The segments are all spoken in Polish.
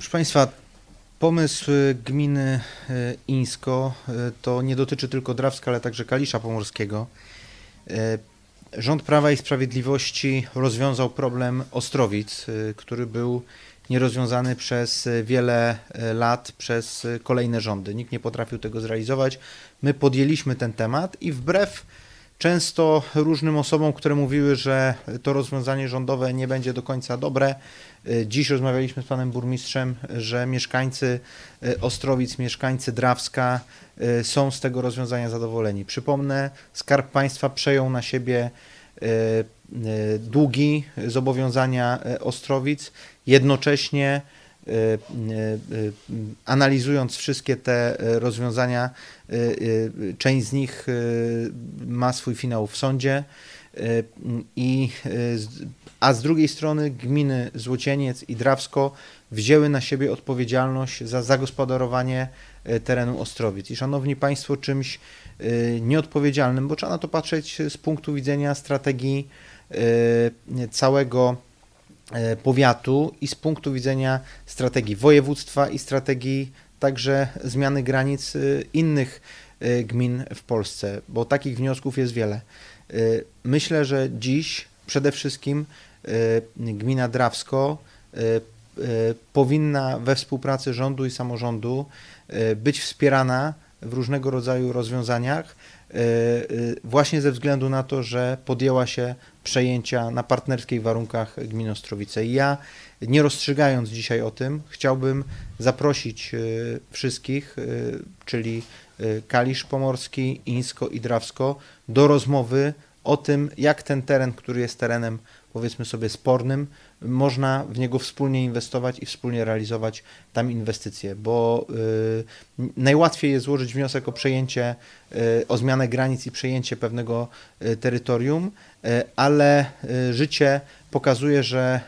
Proszę Państwa, pomysł y, gminy y, Ińsko y, to nie dotyczy tylko Drawska, ale także Kalisza Pomorskiego. Rząd Prawa i Sprawiedliwości rozwiązał problem Ostrowic, który był nierozwiązany przez wiele lat przez kolejne rządy. Nikt nie potrafił tego zrealizować. My podjęliśmy ten temat i wbrew często różnym osobom, które mówiły, że to rozwiązanie rządowe nie będzie do końca dobre. Y, Dziś rozmawialiśmy z panem burmistrzem, że mieszkańcy y, Ostrowic, mieszkańcy Drawska y, są z tego rozwiązania zadowoleni. Przypomnę, Skarb Państwa przejął na siebie długi zobowiązania Ostrowic, jednocześnie analizując wszystkie te y, rozwiązania, y, y, część z nich y, ma swój finał w sądzie. Y, I, y, a z drugiej strony gminy Złocieniec i Drawsko wzięły na siebie odpowiedzialność za zagospodarowanie y, terenu Ostrowic. I szanowni Państwo, czymś y, nieodpowiedzialnym, bo trzeba na to patrzeć z punktu widzenia strategii y, całego powiatu i z punktu widzenia strategii województwa i strategii także zmiany granic y, innych y, gmin w Polsce, bo takich wniosków jest wiele. Myślę, że dziś przede wszystkim gmina Drawsko powinna we współpracy rządu i samorządu być wspierana w różnego rodzaju rozwiązaniach y, y, właśnie ze względu na to, że podjęła się przejęcia na partnerskich warunkach gminy Ostrowice. I ja, nie rozstrzygając dzisiaj o tym, chciałbym zaprosić y, wszystkich, czyli Kalisz Pomorski, Ińsko i Drawsko, do rozmowy o tym, jak ten teren, który jest terenem powiedzmy sobie spornym, można w niego wspólnie inwestować i wspólnie realizować tam inwestycje, bo y, najłatwiej jest złożyć wniosek o przejęcie, y, o zmianę granic i przejęcie pewnego y, terytorium, y, ale y, życie pokazuje, że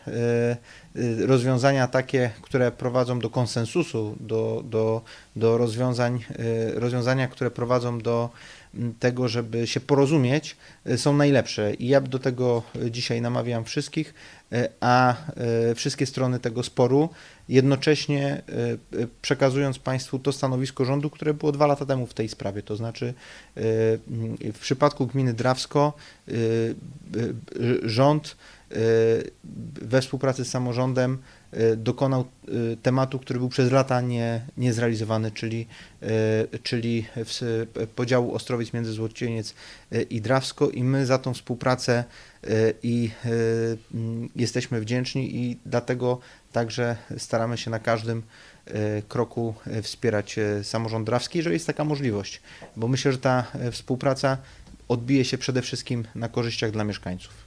y, rozwiązania takie, które prowadzą do konsensusu, do, do, do rozwiązań, rozwiązania, które prowadzą do tego, żeby się porozumieć, y, są najlepsze. I ja do tego dzisiaj namawiam wszystkich, y, a y, wszystkie strony tego sporu, jednocześnie przekazując Państwu to stanowisko rządu, które było dwa lata temu w tej sprawie. To znaczy, w przypadku gminy Drawsko rząd we współpracy z samorządem dokonał y, tematu, który był przez lata nie, niezrealizowany, czyli, y, czyli podziału Ostrowic między Złocieniec y, i Drawsko i my za tą współpracę y, i y, jesteśmy wdzięczni i dlatego także staramy się na każdym y, kroku y, wspierać y, samorząd drawski, jeżeli jest taka możliwość, bo myślę, że ta y, współpraca odbije się przede wszystkim na korzyściach dla mieszkańców.